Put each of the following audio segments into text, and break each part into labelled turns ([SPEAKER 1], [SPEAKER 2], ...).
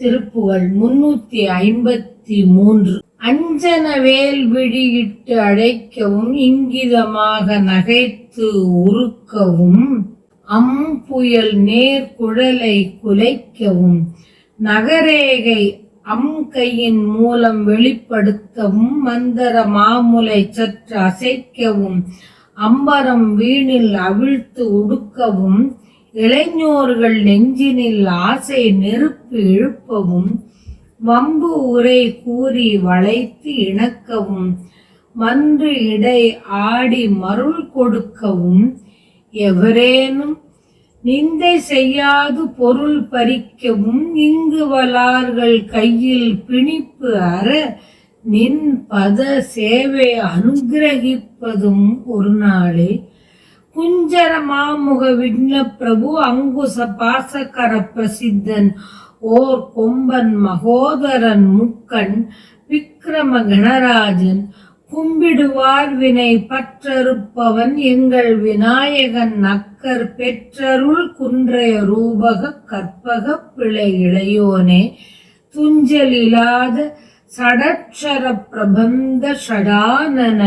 [SPEAKER 1] திருப்புகள் முன்னூத்தி ஐம்பத்தி மூன்று. அஞ்சன வேல் விழியிட்டு அழைக்கவும் இங்கிதமாக நகைத்து உருக்கவும் அம்புயல் நேர் குழலை குலைக்கவும் நகரேகை அம் கையின் மூலம் வெளிப்படுத்தவும் மந்தர மாமுலை சற்று அசைக்கவும் அம்பரம் வீணில் அவிழ்த்து உடுக்கவும் இளைஞர்கள் நெஞ்சினில் ஆசை நெருப்பு இழுப்பவும் வம்பு உரை கூறி வளைத்து இணக்கவும் மன்று இடை ஆடி மருள் கொடுக்கவும் எவரேனும் நிந்தை செய்யாது பொருள் பறிக்கவும் இங்கு வலார்கள் கையில் பிணிப்பு அற நின் பத சேவை அனுகிரகிப்பதும் ஒரு நாளே குஞ்சர மாமுக விக்ன பிரபு அங்குச பாசக்கர பிரசித்தன் ஓர் கொம்பன் மகோதரன் முக்கன் விக்ரம கணராஜன் கும்பிடுவார் வினை பற்றறுப்பவன் எங்கள் விநாயகன் நக்கர் பெற்றருள் குன்றைய ரூபக கற்பக பிழை இளையோனே. துஞ்சலிலாத சடட்சர பிரபந்த ஷடானன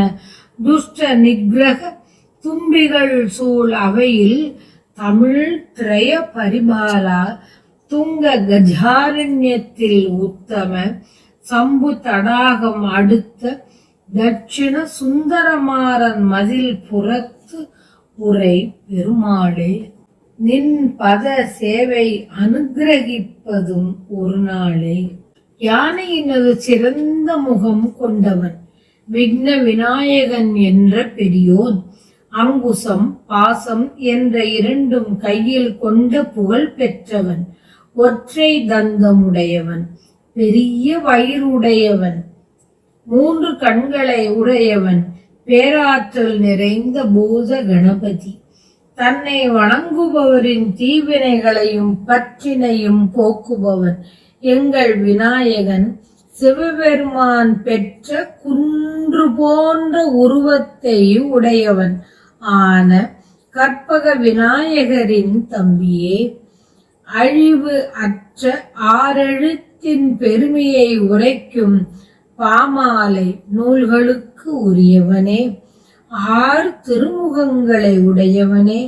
[SPEAKER 1] துஷ்ட நிகிரக தும்பிகள் சூழ் அவையில் தமிழ் திரய பரிபாலா துங்க கஜாரண்யத்தில் உத்தம சம்பு தடாகம் அடுத்த தட்சிண சுந்தரமாறன் மதில் புறத்து உரை பெருமாளே. நின் பத சேவை அனுகிரகிப்பதும் ஒரு நாளே. யானையினது சிறந்த முகம் கொண்டவன் விக்ன விநாயகன் என்ற பெரியோன் அங்குசம் பாசம் என்ற இரண்டும் கையில் கொண்ட புகழ் பெற்றவன். ஒற்றை தந்தமுடையவன் பெரிய வயிறுடையவன் மூன்று கண்களை உடையவன் பேராற்றல் நிறைந்த பூத கணபதி. தன்னை வணங்குபவரின் தீவினைகளையும் பற்றினையும் போக்குபவன் எங்கள் விநாயகன். சிவபெருமான் பெற்ற குன்று போன்ற உருவத்தை உடையவன். ஆன கற்பக விநாயகரின் தம்பியே அழிவு அற்ற ஆரெழுத்தின் பெருமையை உரைக்கும் பாமாலை நூல்களுக்கு உரியவனே ஆறு திருமுகங்களை உடையவனே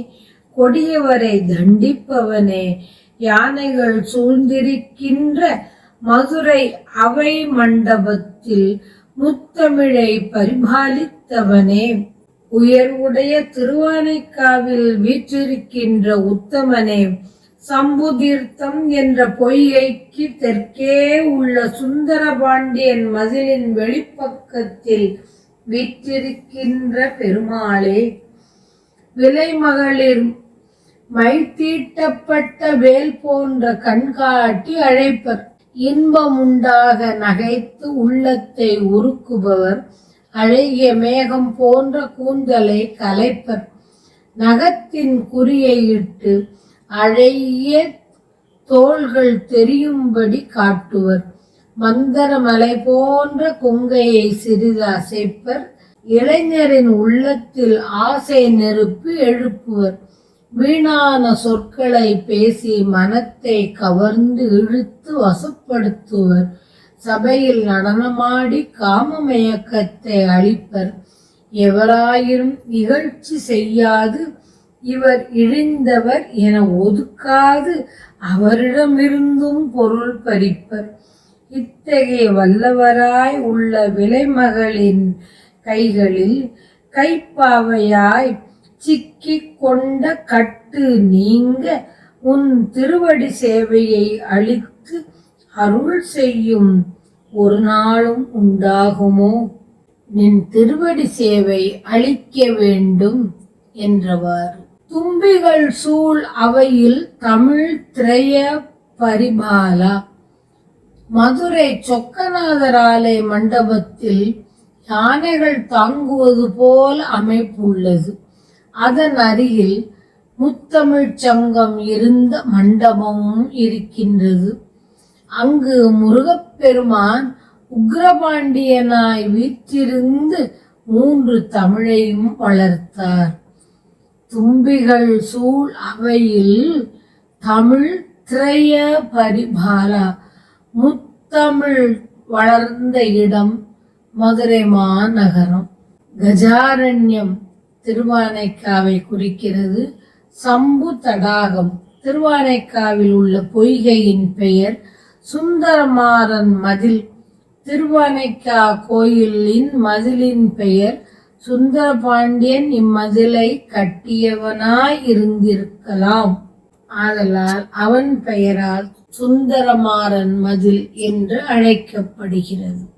[SPEAKER 1] கொடியவரை தண்டிப்பவனே யானைகள் சூழ்ந்திருக்கின்ற மதுரை அவை மண்டபத்தில் முத்தமிழை பரிபாலித்தவனே. உயர்வுடைய திருவானைக்காவில் வீற்றிருக்கின்ற உத்தமனே சம்புதீர்த்தம் என்ற பொய்கைக்கு தெற்கே உள்ள சுந்தரபாண்டியன் மதிலின் வெளிப்பக்கத்தில் வீற்றிருக்கின்ற பெருமாளே விலைமகளிர் மைத்தீட்டப்பட்ட வேல் போன்ற கண்காட்டி அழைப்பர். இன்பமுண்டாக நகைத்து உள்ளத்தை உருக்குபவர் அழகிய மேகம் போன்ற கூந்தலை கலைப்பர். நகத்தின் குறியை இட்டு அழகிய தோள்கள் தெரியும்படி காட்டுவர். மந்தரமலை போன்ற கொங்கையை சிறிது அசைப்பர். இளைஞரின் உள்ளத்தில் ஆசை நெருப்பு எழுப்புவர். வீணான சொற்களை பேசி மனத்தை கவர்ந்து இழுத்து வசப்படுத்துவர். சபையில் நடனமாடி காமமயக்கத்தை அளிப்பர். எவராயிரும் இகழ்ச்சி செய்யாது இவர் இழிந்தவர் என ஒதுக்காது அவரிடமிருந்தும் பொருள் பறிப்பர். இத்தகைய வல்லவராய் உள்ள விலைமகளின் கைகளில் கைப்பாவையாய் சிக்கி கொண்ட கட்டு நீங்க உன் திருவடி சேவையை அளித்து அருள் செய்யும் ஒரு நாளும் உண்டாகுமோ? நின் திருவடி சேவை அளிக்க வேண்டும் என்றவாறு தும்பிகள் சூழ் அவையில் தமிழ் திரைய பரிபாலா. மதுரை சொக்கநாதர் ஆலய மண்டபத்தில் யானைகள் தாங்குவது போல் அமைப்புள்ளது. அதன் அருகில் முத்தமிழ்ச் சங்கம் இருந்த மண்டபமும் இருக்கின்றது. அங்கு முருகப்பெருமான் உக்ரபாண்டியனாய் வீற்றிருந்து மூன்று தமிழையும் வளர்த்தார். தும்பிகள் சூழ் அவையில் தமிழ் திரைய பரிபாலா முத்தமிழ் வளர்ந்த இடம் மதுரை மாநகரம். கஜாரண்யம் திருவானைக்காவை குறிக்கிறது. சம்பு தடாகம் திருவானைக்காவில் உள்ள பொய்கையின் பெயர் சுந்தரமாறன் மதில் திருவானைக்கா கோயிலின் மதிலின் பெயர் சுந்தரபாண்டியன் இம்மதிலை கட்டியவனாய் இருந்திருக்கலாம் ஆதலால் அவன் பெயரால் சுந்தரமாறன் மதில் என்று அழைக்கப்படுகிறது.